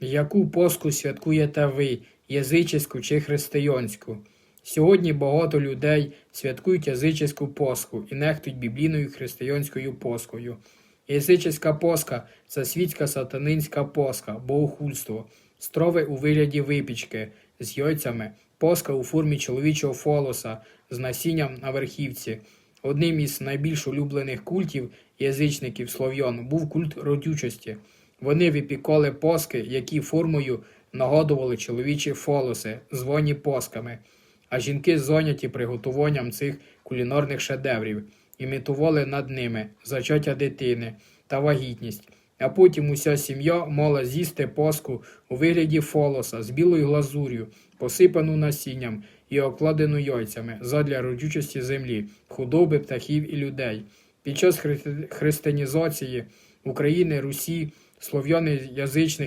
Яку Пасху святкуєте ви, язичську чи християнську? Сьогодні багато людей святкують язичську Пасху і нехтують біблійною християнською Пасхою. Язичська Пасха – це світська сатанинська Пасха, богохульство, строви у вигляді випічки з яйцями, Пасха у формі чоловічого фолоса з насінням на верхівці. Одним із найбільш улюблених культів язичників слов'ян був культ родючості. Вони випікали паски, які формою нагадували чоловічі фолоси, звані пасками, а жінки зайняті приготуванням цих кулінарних шедеврів, імітували над ними зачаття дитини та вагітність. А потім уся сім'я мала з'їсти паску у вигляді фолоса з білою глазур'ю, посипану насінням і окладену яйцями задля родючості землі, худоби, птахів і людей. Під час хри- християнізації України, Русі, слов'яни язичники